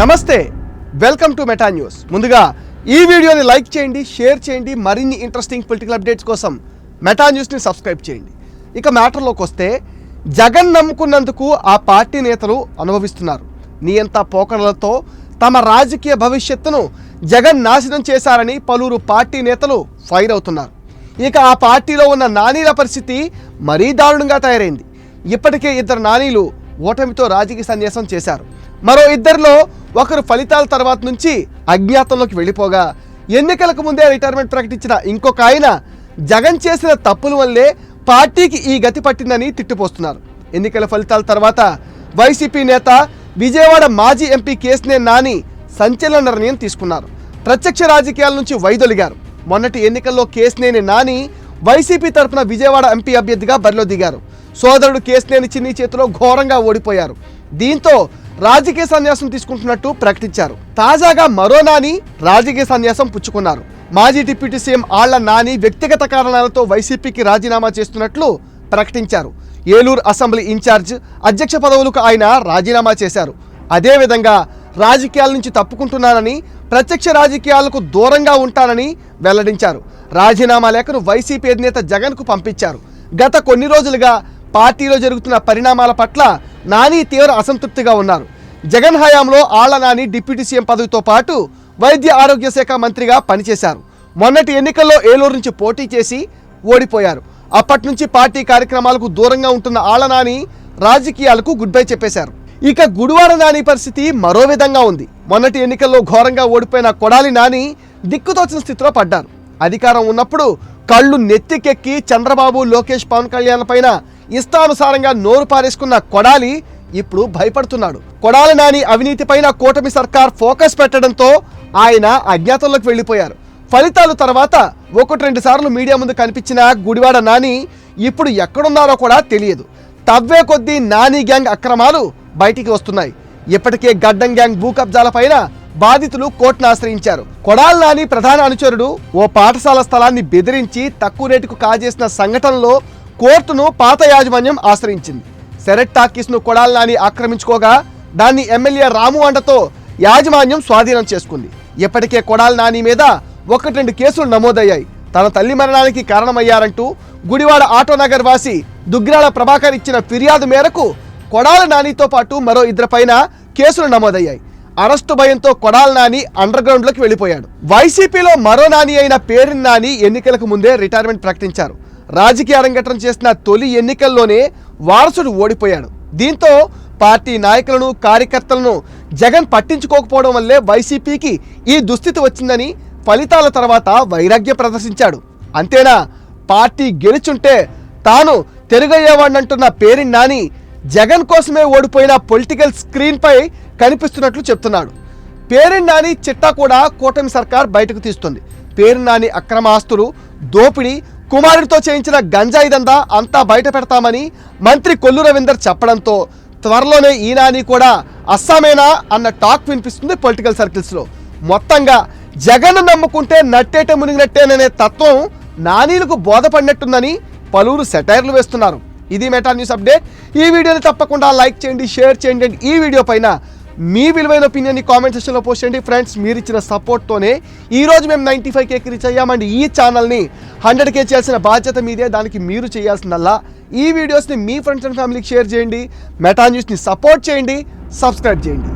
నమస్తే welcome to meta news. ముందుగా ఈ వీడియోని లైక్ చేయండి షేర్ చేయండి మరిన్ని ఇంట్రెస్టింగ్ పొలిటికల్ అప్డేట్స్ కోసం మెటా న్యూస్ని సబ్స్క్రైబ్ చేయండి. ఇక మ్యాటర్లోకి వస్తే జగన్ నమ్ముకున్నందుకు ఆ పార్టీ నేతలు అనుభవిస్తున్నారు. నియంత పోకడలతో తమ రాజకీయ భవిష్యత్తును జగన్ నాశనం చేశారని పలువురు పార్టీ నేతలు ఫైర్ అవుతున్నారు. ఇక ఆ పార్టీలో ఉన్న నానీల పరిస్థితి మరీ దారుణంగా తయారైంది. ఇప్పటికే ఇద్దరు నానీలు ఓటమితో రాజకీయ సన్యాసం చేశారు. మరో ఇద్దరిలో ఒకరు ఫలితాల తర్వాత నుంచి అజ్ఞాతంలోకి వెళ్ళిపోగా ఎన్నికలకు ముందే రిటైర్మెంట్ ప్రకటించిన ఇంకొక ఆయన జగన్ చేసిన తప్పుల వల్లే పార్టీకి ఈ గతి పట్టిందని తిట్టిపోస్తున్నారు. ఎన్నికల ఫలితాల తర్వాత వైసీపీ నేత విజయవాడ మాజీ ఎంపీ కేసునే నాని సంచలన నిర్ణయం తీసుకున్నారు. ప్రత్యక్ష రాజకీయాల నుంచి వైదొలిగారు. మొన్నటి ఎన్నికల్లో కేసునేని నాని వైసీపీ తరఫున విజయవాడ ఎంపీ అభ్యర్థిగా బరిలో దిగారు. సోదరుడు కేసునేని చిన్ని చేతిలో ఘోరంగా ఓడిపోయారు. దీంతో రాజకీయ సన్యాసం తీసుకుంటున్నట్టు ప్రకటించారు. తాజాగా మరో నాని రాజకీయ సన్యాసం పుచ్చుకున్నారు. మాజీ డిప్యూటీ సీఎం ఆళ్ళ నాని వ్యక్తిగత కారణాలతో వైసీపీకి రాజీనామా చేస్తున్నట్లు ప్రకటించారు. ఏలూరు అసెంబ్లీ ఇన్ఛార్జ్ అధ్యక్ష పదవులకు ఆయన రాజీనామా చేశారు. అదేవిధంగా రాజకీయాల నుంచి తప్పుకుంటున్నానని ప్రత్యక్ష రాజకీయాలకు దూరంగా ఉంటానని వెల్లడించారు. రాజీనామా లేఖను వైసీపీ అధినేత జగన్కు పంపించారు. గత కొన్ని రోజులుగా పార్టీలో జరుగుతున్న పరిణామాల పట్ల నాని తీవ్ర అసంతృప్తిగా ఉన్నారు. జగన్ హయాంలో ఆళ్ళ నాని డిప్యూటీ సీఎం పదవితో పాటు వైద్య ఆరోగ్య శాఖ మంత్రిగా పనిచేశారు. మొన్నటి ఎన్నికల్లో ఏలూరు నుంచి పోటీ చేసి ఓడిపోయారు. అప్పటి నుంచి పార్టీ కార్యక్రమాలకు దూరంగా ఉంటున్న ఆళ్ళ నాని రాజకీయాలకు గుడ్ బై చెప్పేశారు. ఇక గుడివాడ నాని పరిస్థితి మరో విధంగా ఉంది. మొన్నటి ఎన్నికల్లో ఘోరంగా ఓడిపోయిన కొడాలి నాని దిక్కుతోచిన స్థితిలో పడ్డారు. అధికారం ఉన్నప్పుడు కళ్ళు నెత్తికెక్కి చంద్రబాబు లోకేష్ పవన్ కళ్యాణ్ పైన ఇష్టానుసారంగా నోరు పారేసుకున్న కొడాలి ఇప్పుడు భయపడుతున్నాడు. కొడాలి నాని అవినీతిపైన కూటమి సర్కార్ ఫోకస్ పెట్టడంతో ఆయన అజ్ఞాతంలోకి వెళ్ళిపోయారు. ఫలితాలు తర్వాత ఒకటి రెండు సార్లు మీడియా ముందు కనిపించిన గుడివాడ నాని ఇప్పుడు ఎక్కడున్నారో కూడా తెలియదు. తవ్వే కొద్దీ నాని గ్యాంగ్ అక్రమాలు బయటికి వస్తున్నాయి. ఇప్పటికే గడ్డం గ్యాంగ్ భూ బాధితులు కోర్టును ఆశ్రయించారు. కొడాల నాని ప్రధాన అనుచరుడు ఓ పాఠశాల స్థలాన్ని బెదిరించి తక్కువ రేటుకు కాజేసిన సంఘటనలో కోర్టును పాత యాజమాన్యం ఆశ్రయించింది. సెరెట్ టాకీస్ను కొడాల్ నాని ఆక్రమించుకోగా దాన్ని ఎమ్మెల్యే రాము అండతో యాజమాన్యం స్వాధీనం చేసుకుంది. ఇప్పటికే కొడాల నాని మీద ఒకటి రెండు కేసులు నమోదయ్యాయి. తన తల్లి మరణానికి కారణమయ్యారంటూ గుడివాడ ఆటోనగర్ వాసి దుగ్గిరాల ప్రభాకర్ ఇచ్చిన ఫిర్యాదు మేరకు కొడాల నానితో పాటు మరో ఇద్దరిపైన కేసులు నమోదయ్యాయి. అరెస్టు భయంతో కొడాల నాని అండర్ గ్రౌండ్లోకి వెళ్ళిపోయాడు. వైసీపీలో మరో నాని అయిన పేరుని నాని ఎన్నికలకు ముందే రిటైర్మెంట్ ప్రకటించారు. రాజకీయ అరంగేట్రం చేసిన తొలి ఎన్నికల్లోనే వారసుడు ఓడిపోయాడు. దీంతో పార్టీ నాయకులను కార్యకర్తలను జగన్ పట్టించుకోకపోవడం వల్లే వైసీపీకి ఈ దుస్థితి వచ్చిందని ఫలితాల తర్వాత వైరాగ్యం ప్రదర్శించాడు. అంతేనా? పార్టీ గెలుచుంటే తాను తిరగయ్యేవాడినంటున్న పేరిని నాని జగన్ కోసమే ఓడిపోయిన పొలిటికల్ స్క్రీన్పై కనిపిస్తున్నట్లు చెప్తున్నాడు. పేరిని నాని చిట్టా కూడా కూటమి సర్కార్ బయటకు తీస్తుంది. పేరు నాని అక్రమ ఆస్తులు దోపిడీ కుమారుడితో చేయించిన గంజాయి దందా అంతా బయట పెడతామని మంత్రి కొల్లు రవీందర్ చెప్పడంతో త్వరలోనే ఈ నాని కూడా అస్సామేనా అన్న టాక్ వినిపిస్తుంది పొలిటికల్ సర్కిల్స్లో. మొత్తంగా జగన్ నమ్ముకుంటే నట్టేట మునిగినట్టేననే తత్వం నానీలకు బోధపడినట్టుందని పలువురు సెటైర్లు వేస్తున్నారు. ఇది మెటా న్యూస్ అప్డేట్. ఈ వీడియోని తప్పకుండా లైక్ చేయండి షేర్ చేయండి. ఈ వీడియో పైన మీ విలువైన ఒపీనియన్ని కామెంట్ సెక్షన్లో పోస్ట్ చేయండి. ఫ్రెండ్స్ మీరు ఇచ్చిన సపోర్ట్తోనే ఈరోజు మేము నైంటీ ఫైవ్ కేకి రీచ్ అయ్యామండి ఈ ఛానల్ని హండ్రెడ్ కే చేయాల్సిన బాధ్యత మీదే దానికి మీరు చేయాల్సిందల్లా ఈ వీడియోస్ని మీ ఫ్రెండ్స్ అండ్ ఫ్యామిలీకి షేర్ చేయండి. మెటా న్యూస్ని సపోర్ట్ చేయండి. సబ్స్క్రైబ్ చేయండి.